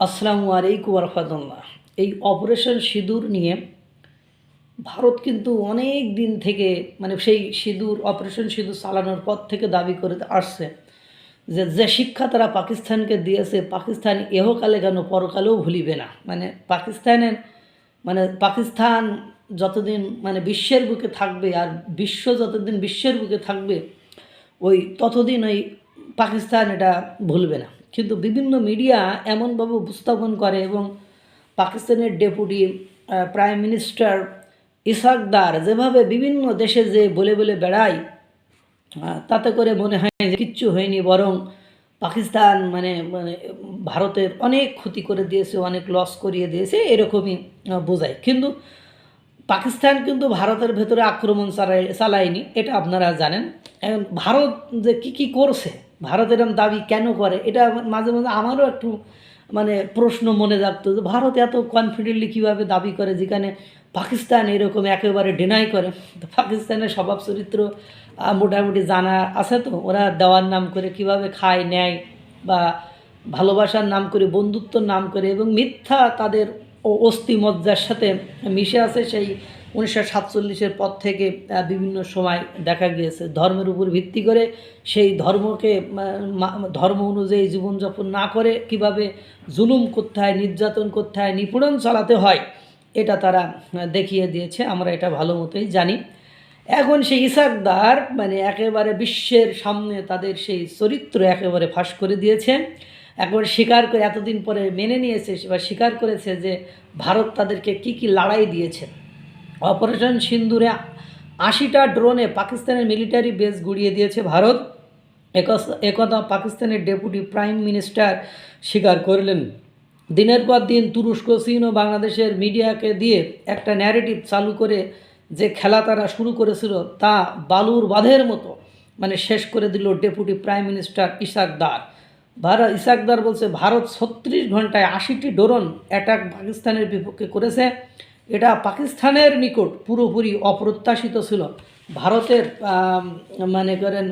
আসসালামু আলাইকুম রহমতুল্লাহ এই অপারেশন সিঁদুর নিয়ে ভারত কিন্তু অনেক দিন থেকে মানে সেই সিঁদুর, অপারেশন সিঁদুর চালানোর পর থেকে দাবি করে আসছে যে যে শিক্ষা তারা পাকিস্তানকে দিয়েছে, পাকিস্তান এহকালে কেন পরকালেও ভুলিবে না। মানে পাকিস্তানের মানে পাকিস্তান যতদিন মানে বিশ্বের বুকে থাকবে আর বিশ্ব যতদিন বিশ্বের বুকে থাকবে, ওই ততদিন ওই পাকিস্তান এটা ভুলবে না। কিন্তু বিভিন্ন মিডিয়া এমনভাবে উপস্থাপন করে এবং পাকিস্তানের ডেপুটি প্রাইম মিনিস্টার ইসাকদার যেভাবে বিভিন্ন দেশে যে বলে বলে বেড়ায় তাতে করে মনে হয় কিচ্ছু হয়নি, বরং পাকিস্তান মানে মানে ভারতের অনেক ক্ষতি করে দিয়েছে, অনেক লস করিয়ে দিয়েছে, এরকমই বোঝায়। কিন্তু পাকিস্তান কিন্তু ভারতের ভেতরে আক্রমণ চালায়নি, এটা আপনারা জানেন। এখন ভারত যে কি কি করছে, ভারত এরম দাবি কেন করে, এটা মাঝে মাঝে আমারও একটু মানে প্রশ্ন মনে জাগতো যে ভারত এত কনফিডেন্টলি কীভাবে দাবি করে, যেখানে পাকিস্তান এরকম একেবারে ডিনাই করে। তো পাকিস্তানের স্বভাব চরিত্র মোটামুটি জানা আছে তো, ওরা দেওয়ার নাম করে কীভাবে খায়, নেয়, বা ভালোবাসার নাম করে, বন্ধুত্বর নাম করে, এবং মিথ্যা তাদের ও- অস্থিমজ্জার সাথে মিশে আছে সেই উনিশশো সাতচল্লিশের পর থেকে বিভিন্ন সময় দেখা গিয়েছে। ধর্মের উপর ভিত্তি করে সেই ধর্মকে ধর্ম অনুযায়ী জীবনযাপন না করে কীভাবে জুলুম করতে হয়, নির্যাতন করতে হয়, নিপীড়ন চালাতে হয়, এটা তারা দেখিয়ে দিয়েছে। আমরা এটা ভালো মতোই জানি। এখন সেই ইসাকদার মানে একেবারে বিশ্বের সামনে তাদের সেই চরিত্র একেবারে ফাঁস করে দিয়েছে। একবার স্বীকার করে, এতদিন পরে মেনে নিয়েছে, এবার স্বীকার করেছে যে ভারত তাদেরকে কি কি লড়াই দিয়েছে। অপারেশন সিন্দুরে আশিটা ড্রোনে পাকিস্তানের মিলিটারি বেস গুড়িয়ে দিয়েছে ভারত। একথা- পাকিস্তানের ডেপুটি প্রাইম মিনিস্টার স্বীকার করলেন। দিনের পর দিন তুরস্ক, চীন ও বাংলাদেশের মিডিয়াকে দিয়ে একটা ন্যারেটিভ চালু করে যে খেলা তারা শুরু করেছিল, তা বালুর বাঁধের মতো মানে শেষ করে দিল deputy prime minister Ishaq Dar Bharat Ishaq Dar বলছে, ভারত ছত্রিশ ঘন্টায় আশিটি ডোরন অ্যাটাক পাকিস্তানের বিপক্ষে করেছে। এটা পাকিস্তানের নিকট পুরোপুরি অপ্রত্যাশিত ছিল। ভারতের মানে করেন,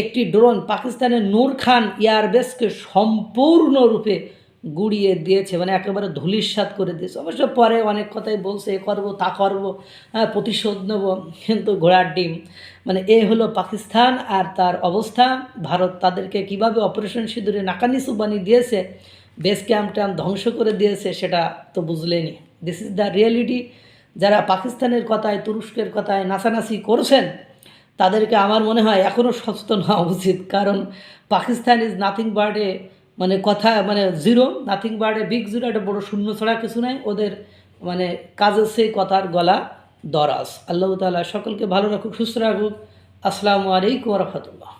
একটি ড্রোন পাকিস্তানের নূর খান এয়ারবেসকে সম্পূর্ণরূপে গুড়িয়ে দিয়েছে মানে একেবারে ধুলির ধুলিস্বাদ করে দিয়েছে। অবশ্য পরে অনেক কথাই বলছে, এ করব, তা করব হ্যাঁ প্রতিশোধ নেব। কিন্তু ঘোড়ার ডিম মানে এ হলো পাকিস্তান আর তার অবস্থা। ভারত তাদেরকে কীভাবে অপারেশন সিঁদুরে নাকানিসু বানিয়ে দিয়েছে, বেস ক্যাম্প ট্যাম্প ধ্বংস করে দিয়েছে, সেটা তো বুঝলেনি। দিস ইজ দ্য রিয়েলিটি যারা পাকিস্তানের কথায়, তুরস্কের কথায় নাচানাচি করছেন, তাদেরকে আমার মনে হয় এখনও সচেতন হওয়া উচিত। কারণ Pakistan is nothing but a মানে কথা মানে zero nothing but a big zero একটা বড় শূন্য ছাড়া কিছু নাই। ওদের মানে কাজে সেই কথার গলা দরাজ। আল্লাহ তালা সকলকে ভালো রাখুক, সুস্থ রাখুক। আসসালামু আলাইকুম রহমতুল্লাহ।